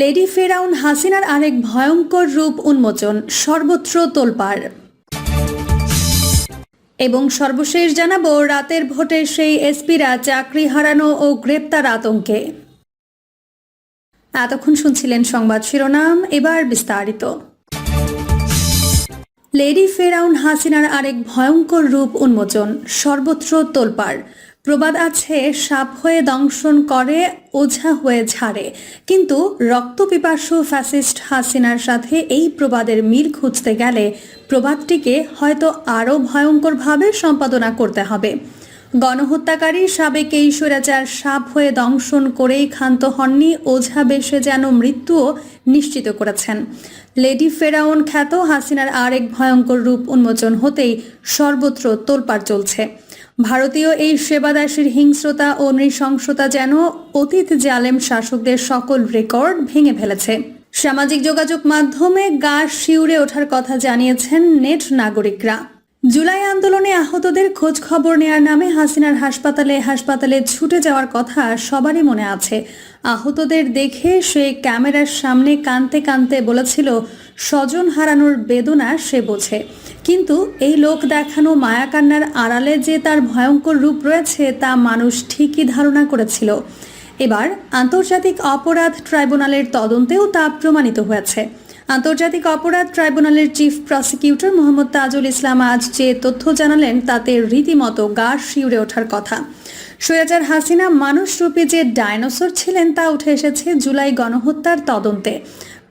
Lady ফেরাউন হাসিনার আরেক ভয়ঙ্কর রূপ উন্মোচন, সর্বত্র তোলপাড়। এবং সর্বশেষ জানাব, রাতের ভোটে সেই এসপিরা চাকরি হারানো ও গ্রেপ্তার আতঙ্কে। এতক্ষণ শুনছিলেন সংবাদ শিরোনাম, এবার বিস্তারিত। লেডি ফেরাউন হাসিনার আরেক ভয়ঙ্কর রূপ উন্মোচন, সর্বত্র তোলপাড়। প্রবাদ আছে, সাপ হয়ে দংশন করে, ওঝা হয়ে ঝাড়ে কিন্তু রক্তপিপাসু ফ্যাসিস্ট হাসিনার সাথে এই প্রবাদের মিল খুঁজতে গেলে প্রবাদটিকে হয়তো আরও ভয়ঙ্করভাবে সম্পাদনা করতে হবে। গণহত্যাকারী সাবেক এই স্বৈরাচার সাপ হয়ে দংশন করেই ক্ষান্ত হননি, ওঝা বেশে যেন মৃত্যুও নিশ্চিত করেছেন। লেডি ফেরাউন খ্যাত হাসিনার আরেক ভয়ঙ্কর রূপ উন্মোচন হতেই সর্বত্র তোলপাড় চলছে। ভারতীয় এই সেবাদাসীর হিংস্রতা ও নৃশংসতা যেন অতীত জালেম শাসকদের সকল রেকর্ড ভেঙে ফেলেছে। সামাজিক যোগাযোগ মাধ্যমে গা শিউরে ওঠার কথা জানিয়েছেন নেট নাগরিকরা। জুলাই আন্দোলনে আহতদের খোঁজ খবর নেয়ার নামে হাসিনার হাসপাতালে হাসপাতালে ছুটে যাওয়ার কথা সবারই মনে আছে। আহতদের দেখে সে ক্যামেরার সামনে কানতে কানতে বলেছিল, স্বজন হারানোর বেদনা সে বোঝে। কিন্তু এই লোক দেখানো মায়াকান্নার আড়ালে যে তার ভয়ঙ্কর রূপ রয়েছে তা মানুষ ঠিকই ধারণা করেছিল। এবার আন্তর্জাতিক অপরাধ ট্রাইব্যুনালের তদন্তেও তা প্রমাণিত হয়েছে। আন্তর্জাতিক অপরাধ ট্রাইব্যুনালের চিফ প্রসিকিউটর মোহাম্মদ তাজুল ইসলাম আজ যে তথ্য জানালেন, তাতে রীতিমতো গা শিউরে ওঠার কথা। সৈয়াজার হাসিনা মানুষরূপী যে ডায়নোসর ছিলেন, তা উঠে এসেছে জুলাই গণহত্যার তদন্তে।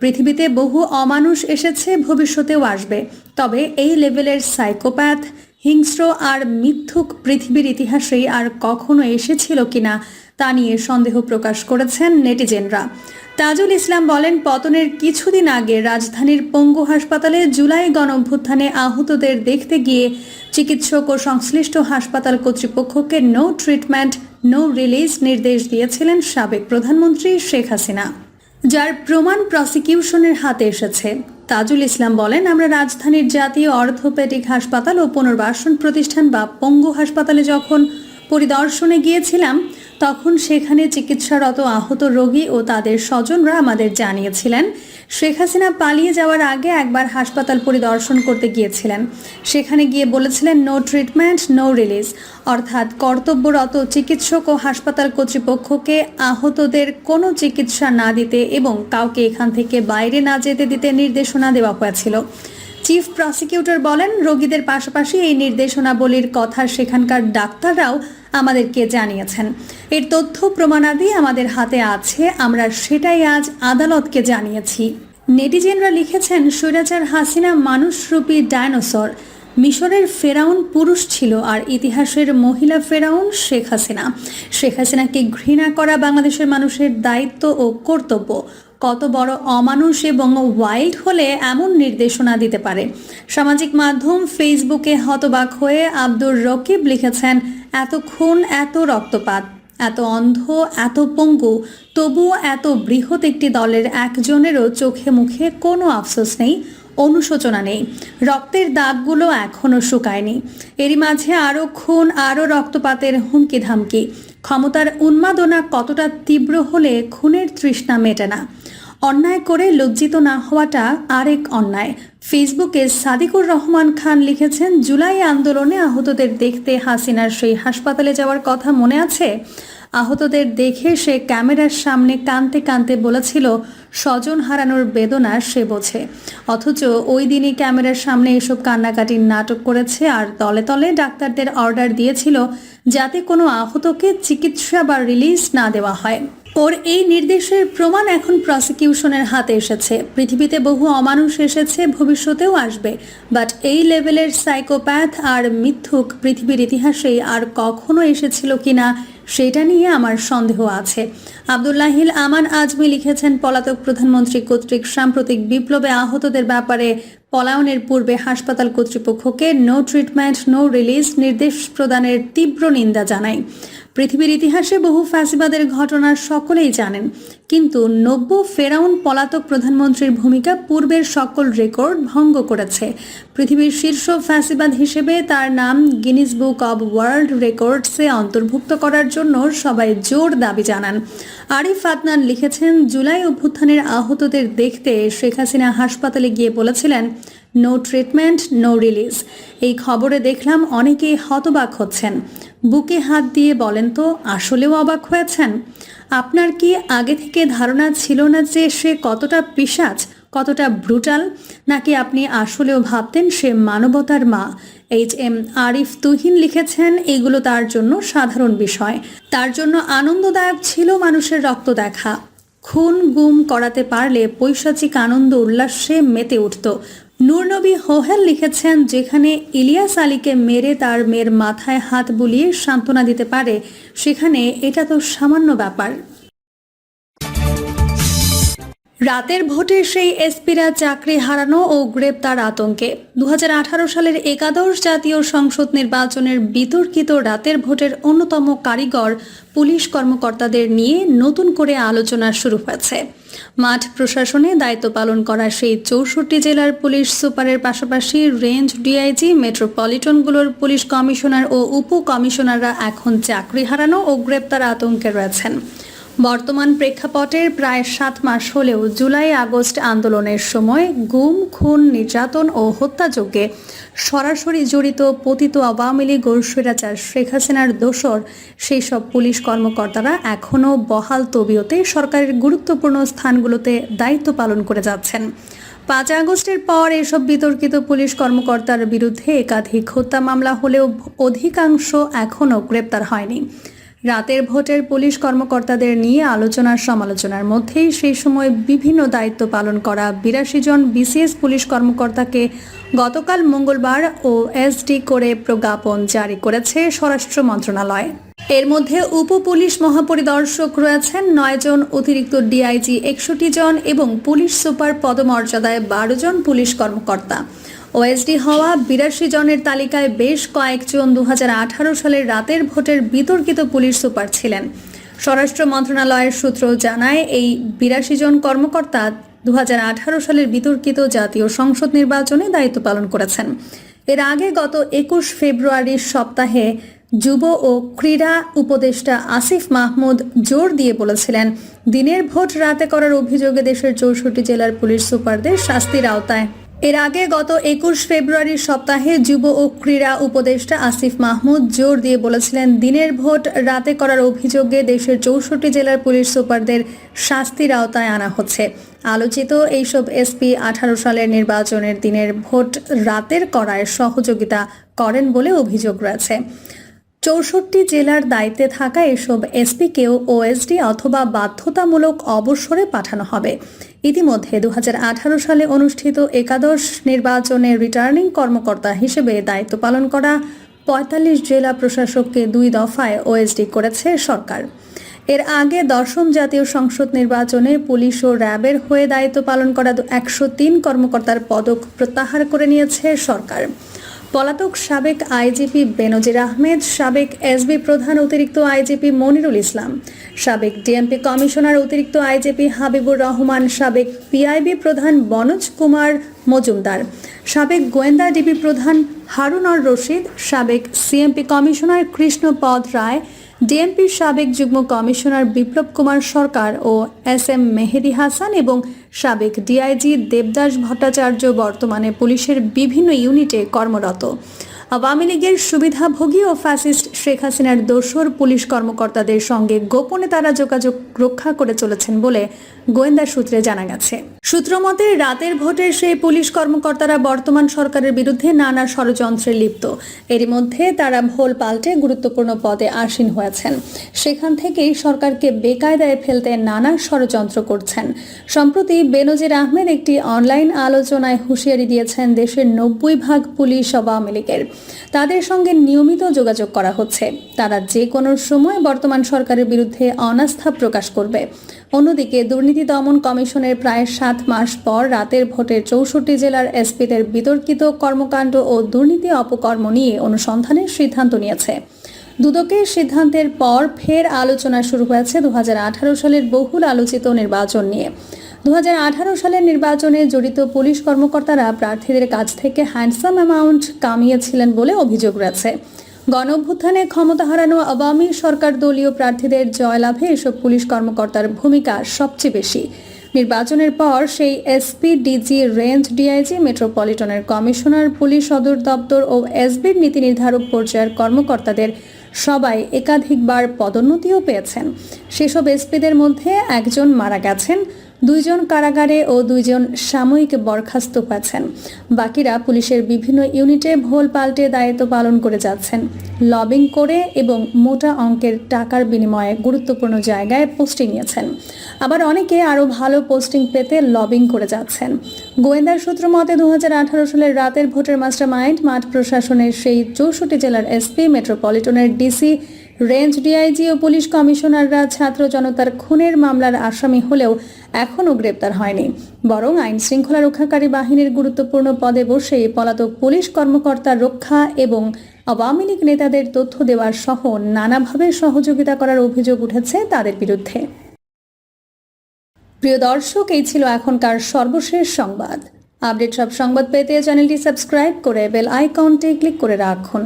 পৃথিবীতে বহু অমানুষ এসেছে, ভবিষ্যতেও আসবে। তবে এই লেভেলের সাইকোপ্যাথ, হিংস্র আর মিথ্যুক পৃথিবীর ইতিহাসেই আর কখনো এসেছিল কিনা, তা নিয়ে সন্দেহ প্রকাশ করেছেন নেটিজেনরা। তাজুল ইসলাম বলেন, পতনের কিছুদিন আগে রাজধানীর পঙ্গু হাসপাতালে জুলাই গণঅভ্যুত্থানে আহতদের দেখতে গিয়ে চিকিৎসক ও সংশ্লিষ্ট হাসপাতাল কর্তৃপক্ষকে নো ট্রিটমেন্ট নো রিলিজ নির্দেশ দিয়েছিলেন সাবেক প্রধানমন্ত্রী শেখ হাসিনা। যার প্রমাণ প্রসিকিউশনের হাতে এসেছে। তাজুল ইসলাম বলেন, আমরা রাজধানীর জাতীয় অর্থোপেডিক হাসপাতাল ও পুনর্বাসন প্রতিষ্ঠান বা পঙ্গু হাসপাতালে যখন পরিদর্শনে গিয়েছিলাম তখন সেখানে চিকিৎসারত আহত রোগী ও তাদের স্বজনরা আমাদের জানিয়েছিলেন, শেখ হাসিনা পালিয়ে যাওয়ার আগে একবার হাসপাতাল পরিদর্শন করতে গিয়েছিলেন। সেখানে গিয়ে বলেছিলেন নো ট্রিটমেন্ট নো রিলিজ অর্থাৎ কর্তব্যরত চিকিৎসক ও হাসপাতাল কর্তৃপক্ষকে আহতদের কোনো চিকিৎসা না দিতে এবং কাউকে এখান থেকে বাইরে না যেতে দিতে নির্দেশনা দেওয়া হয়েছিল। চিফ প্রসিকিউটর বলেন, রোগীদের পাশাপাশি এই নির্দেশনাবলীর কথা সেখানকার ডাক্তাররাও আমাদেরকে জানিয়েছেন। এর তথ্য প্রমাণাদি আমাদের হাতে আছে, আমরা সেটাই আজ আদালতকে জানিয়েছি। নেটিজেনরা লিখেছেন স্বৈরাচার হাসিনা মানুষরূপী ডায়নোসর। মিশরের ফেরাউন পুরুষ ছিল আর ইতিহাসের মহিলা ফেরাউন শেখ হাসিনা। শেখ হাসিনাকে ঘৃণা করা বাংলাদেশের মানুষের দায়িত্ব ও কর্তব্য। কত বড় অমানুষ এবং ওয়াইল্ড হলে এমন নির্দেশনা দিতে পারে। সামাজিক মাধ্যম ফেসবুকে হতবাক হয়ে আব্দুর রকিব লিখেছেন, এত খুন, এত রক্তপাত, এত অন্ধ, এত পঙ্গু, তবুও এত বৃহৎ একটি দলের একজনেরও চোখে মুখে কোনো আফসোস নেই। অনুশোচনা নেই। রক্তের দাগগুলো এখনও শুকায়নি। এরই মাঝে আরও খুন আরও রক্তপাতের হুমকি ধামকি ক্ষমতার উন্মাদনা কতটা তীব্র হলে খুনের তৃষ্ণা মেটে না। অন্যায় করে লজ্জিত না হওয়াটা আরেক অন্যায়। ফেসবুকে সাদিকুর রহমান খান লিখেছেন, জুলাই আন্দোলনে আহতদের দেখতে হাসিনার সেই হাসপাতালে যাওয়ার কথা মনে আছে? আহতদের দেখে সে ক্যামেরার সামনে কানতে কানতে বলেছিল, স্বজন হারানোর বেদনা সে বোঝে। অথচ ওই দিনই ক্যামেরার সামনে এসব কান্নাকাটির নাটক করেছে আর তলে তলে ডাক্তারদের অর্ডার দিয়েছিল যাতে কোনো আহতকে চিকিৎসা বা রিলিজ না দেওয়া হয়। ওর এই নির্দেশের প্রমাণ এখন প্রসিকিউশনের হাতে এসেছে। পৃথিবীতে বহু অমানুষ এসেছে, ভবিষ্যতেও আসবে। বাট এই লেভেলের সাইকোপ্যাথ আর মিথ্যুক পৃথিবীর ইতিহাসেই আর কখনো এসেছিল কিনা, সেটা নিয়ে আমার সন্দেহ আছে। আবদুল্লাহিল আমান আজমি লিখেছেন, পলাতক প্রধানমন্ত্রী কর্তৃক সাম্প্রতিক বিপ্লবে আহতদের ব্যাপারে পলায়নের পূর্বে হাসপাতাল কর্তৃপক্ষকে নো ট্রিটমেন্ট, নো রিলিজ নির্দেশ প্রদানের তীব্র নিন্দা জানাই। পৃথিবীর ইতিহাসে বহু ফ্যাসিবাদের ঘটনা সকলেই জানেন। কিন্তু নব্য ফেরাউন পলাতক প্রধানমন্ত্রীর ভূমিকা পূর্বের সকল রেকর্ড ভঙ্গ করেছে। পৃথিবীর শীর্ষ ফ্যাসিবাদ হিসেবে তার নাম গিনিস বুক অব ওয়ার্ল্ড রেকর্ডসে অন্তর্ভুক্ত করার জন্য সবাই জোর দাবি জানান। আরিফ আদনান লিখেছেন, জুলাই অভ্যুত্থানের আহতদের দেখতে শেখ হাসিনা হাসপাতালে গিয়ে বলেছিলেন নো ট্রিটমেন্ট নো রিলিজ এই খবরে দেখলাম অনেকেই হতবাক হচ্ছেন। বুকে হাত দিয়ে বলেন তো, আসলেও অবাক হয়েছেন? আপনার কি আগে থেকে ধারণা ছিল না যে সে কতটা পিশাচ, কতটা ব্রুটাল? নাকি আপনি আসলেও ভাবতেন সে মানবতার মা? এইচ এম আরিফ তুহিন লিখেছেন, এগুলো তার জন্য সাধারণ বিষয়। তার জন্য আনন্দদায়ক ছিল মানুষের রক্ত দেখা। খুন গুম করাতে পারলে পৈশাচিক আনন্দ উল্লাসে মেতে উঠত। নূরনবী হোহেল লিখেছেন, যেখানে ইলিয়াস আলীকে মেরে তার মেয়ের মাথায় হাত বুলিয়ে সান্ত্বনা দিতে পারে, সেখানে এটা তো সামান্য ব্যাপার। রাতের ভোটে সেই এসপিরা চাকরি হারানো ও গ্রেপ্তার আতঙ্কে। দুহাজার আঠারো সালের একাদশ জাতীয় সংসদ নির্বাচনের বিতর্কিত রাতের ভোটের অন্যতম কারিগর পুলিশ কর্মকর্তাদের নিয়ে নতুন করে আলোচনা শুরু হয়েছে। মাঠ প্রশাসনে দায়িত্ব পালন করা সেই চৌষট্টি জেলার পুলিশ সুপারের পাশাপাশি রেঞ্জ ডিআইজি, মেট্রোপলিটনগুলোর পুলিশ কমিশনার ও উপ কমিশনাররা এখন চাকরি হারানো ও গ্রেপ্তার আতঙ্কে রয়েছেন। বর্তমান প্রেক্ষাপটের প্রায় সাত মাস হলেও জুলাই আগস্ট আন্দোলনের সময় গুম, খুন, নির্যাতন ও হত্যাযজ্ঞে সরাসরি জড়িত পতিত আওয়ামী লীগ স্বৈরাচার শেখ হাসিনার দোসর সেই সব পুলিশ কর্মকর্তারা এখনও বহাল তবিয়তে সরকারের গুরুত্বপূর্ণ স্থানগুলোতে দায়িত্ব পালন করে যাচ্ছেন। পাঁচ আগস্টের পর এসব বিতর্কিত পুলিশ কর্মকর্তার বিরুদ্ধে একাধিক হত্যা মামলা হলেও অধিকাংশ এখনও গ্রেপ্তার হয়নি। রাতের ভোটের পুলিশ কর্মকর্তাদের নিয়ে আলোচনার সমালোচনার মধ্যেই সেই সময় বিভিন্ন দায়িত্ব পালন করা বিরাশি জন বিসিএস পুলিশ কর্মকর্তাকে গতকাল মঙ্গলবার ও এসডি করে প্রজ্ঞাপন জারি করেছে স্বরাষ্ট্র মন্ত্রণালয়। এর মধ্যে উপ পুলিশ মহাপরিদর্শক রয়েছেন নয় জন অতিরিক্ত ডিআইজি একষট্টি জন এবং পুলিশ সুপার পদমর্যাদায় বারো জন পুলিশ কর্মকর্তা। ওএসডি হওয়া বিরাশি জনের তালিকায় বেশ কয়েকজন দু হাজার আঠারো সালের রাতের ভোটের বিতর্কিত পুলিশ সুপার ছিলেন। স্বরাষ্ট্র মন্ত্রণালয়ের সূত্র জানায়, এই বিরাশি জন কর্মকর্তা দু হাজার আঠারো সালের বিতর্কিত জাতীয় সংসদ নির্বাচনে দায়িত্ব পালন করেছেন। এর আগে গত একুশ ফেব্রুয়ারির সপ্তাহে যুব ও ক্রীড়া উপদেষ্টা আসিফ মাহমুদ জোর দিয়ে বলেছিলেন, দিনের ভোট রাতে করার অভিযোগে দেশের চৌষট্টি জেলার পুলিশ সুপারদের শাস্তির আওতায় এর আগে গত একুশ ফেব্রুয়ারির সপ্তাহে যুব ও ক্রীড়া উপদেষ্টা আসিফ মাহমুদ জোর দিয়ে বলেছিলেন, দিনের ভোট রাতে করার অভিযোগে দেশের চৌষট্টি জেলার পুলিশ সুপারদের শাস্তির আওতায় আনা হচ্ছে। আলোচিত এইসব এসপি আঠারো সালের নির্বাচনের দিনের ভোট রাতের করায় সহযোগিতা করেন বলে অভিযোগ রয়েছে। চৌষট্টি জেলার দায়িত্বে থাকা এসব এসপিকেও ওএসডি অথবা বাধ্যতামূলক অবসরে পাঠানো হবে। ইতিমধ্যে দু হাজার আঠারো সালে অনুষ্ঠিত একাদশ নির্বাচনে রিটার্নিং কর্মকর্তা হিসেবে দায়িত্ব পালন করা পঁয়তাল্লিশ জেলা প্রশাসককে দুই দফায় ওএসডি করেছে সরকার। এর আগে দশম জাতীয় সংসদ নির্বাচনে পুলিশ ও র্যাবের হয়ে দায়িত্ব পালন করা একশো তিন কর্মকর্তার পদক প্রত্যাহার করে নিয়েছে সরকার। পলাতক সাবেক আইজিপি বেনজির আহমেদ, সাবেক এসবি প্রধান অতিরিক্ত আইজিপি মনিরুল ইসলাম, সাবেক ডিএমপি কমিশনার অতিরিক্ত আইজিপি হাবিবুর রহমান, সাবেক পিআইবি প্রধান বনজ কুমার মজুমদার, সাবেক গোয়েন্দা ডিবি প্রধান হারুনর রশিদ, সাবেক সিএমপি কমিশনার কৃষ্ণপদ রায় ডিএমপির সাবেক যুগ্ম কমিশনার বিপ্লব কুমার সরকার ও এস এম মেহেদি হাসান এবং সাবেক ডিআইজি দেবদাস ভট্টাচার্য বর্তমানে পুলিশের বিভিন্ন ইউনিটে কর্মরত। আওয়ামী লীগের সুবিধাভোগী ও ফ্যাসিস্ট শেখ হাসিনার দোসর পুলিশ কর্মকর্তাদের সঙ্গে গোপনে তারা যোগাযোগ রক্ষা করে চলেছেন বলে গোয়েন্দা সূত্রে জানা গেছে। সূত্রমতে রাতের ভোটের সেই পুলিশ কর্মকর্তারা বর্তমান সরকারের বিরুদ্ধে নানা ষড়যন্ত্রে লিপ্ত। এরই মধ্যে তারা ভোল পাল্টে গুরুত্বপূর্ণ পদে আসীন হয়েছেন। সেখান থেকেই সরকারকে বেকায়দায় ফেলতে নানা ষড়যন্ত্র করছেন। সম্প্রতি বেনজির আহমেদ একটি অনলাইন আলোচনায় হুঁশিয়ারি দিয়েছেন দেশের নব্বই ভাগ পুলিশ আওয়ামী লীগের। তাদের সঙ্গে নিয়মিত যোগাযোগ করা হচ্ছে। তারা যে কোনো সময় বর্তমান সরকারের বিরুদ্ধে অনাস্থা প্রকাশ করবে। অন্যদিকে দুর্নীতি দমন কমিশনের প্রায় সাত মাস পর রাতের ভোটের চৌষট্টি জেলার এসপিদের বিতর্কিত কর্মকাণ্ড ও দুর্নীতি অপকর্ম নিয়ে অনুসন্ধানের সিদ্ধান্ত নিয়েছে। দুদকের সিদ্ধান্তের পর ফের আলোচনা শুরু হয়েছে দু হাজার আঠারো সালের বহুল আলোচিত নির্বাচন নিয়ে। দু হাজার আঠারো সালের নির্বাচনে জড়িত পুলিশ কর্মকর্তারা প্রার্থীদের কাছ থেকে হ্যান্ডসাম অ্যামাউন্ট কামিয়েছিলেন বলে অভিযোগ রয়েছে। গণ অভ্যুত্থানে ক্ষমতা হারানো আওয়ামী সরকার দলীয় প্রার্থীদের জয়লাভে এসব পুলিশ কর্মকর্তার ভূমিকা সবচেয়ে বেশি। নির্বাচনের পর সেই এসপি, ডিজি, রেঞ্জ, ডিআইজি, মেট্রোপলিটনের কমিশনার, পুলিশ সদর দপ্তর ও এসবির নীতি নির্ধারক পর্যায়ের কর্মকর্তাদের সবাই একাধিকবার পদোন্নতিও পেয়েছেন। সেসব এসপিদের মধ্যে একজন মারা গেছেন। দুইজন কারাগারে ও দুইজন সাময়িক বরখাস্ত পাচ্ছেন বাকিরা পুলিশের বিভিন্ন ইউনিটে ভোল পাল্টে দায়িত্ব পালন করে যাচ্ছেন। লবিং করে এবং মোটা অঙ্কের টাকার বিনিময়ে গুরুত্বপূর্ণ জায়গায় পোস্টিং নিয়েছেন। আবার অনেকে আরও ভালো পোস্টিং পেতে লবিং করে যাচ্ছেন। গোয়েন্দার সূত্র মতে দু হাজার আঠারো সালের রাতের ভোটের মাস্টার মাইন্ড মাঠ প্রশাসনের সেই চৌষট্টি জেলার এসপি, মেট্রোপলিটনের ডিসি রেঞ্জ ডিআইজি ও পুলিশ কমিশনাররা ছাত্র জনতার খুনের মামলার আসামি হলেও এখনও গ্রেপ্তার হয়নি। বরং আইন শৃঙ্খলা রক্ষাকারী বাহিনীর গুরুত্বপূর্ণ পদে বসে পলাতক পুলিশ কর্মকর্তা রক্ষা এবং আওয়ামী লীগ নেতাদের তথ্য দেওয়ার সহ নানাভাবে সহযোগিতা করার অভিযোগ উঠেছে তাদের বিরুদ্ধে। প্রিয় দর্শক, এই ছিল এখনকার সর্বশেষ সংবাদ। আপডেট সব সংবাদ পেতে চ্যানেলটি সাবস্ক্রাইব করে বেল আইকনটি ক্লিক করে রাখুন।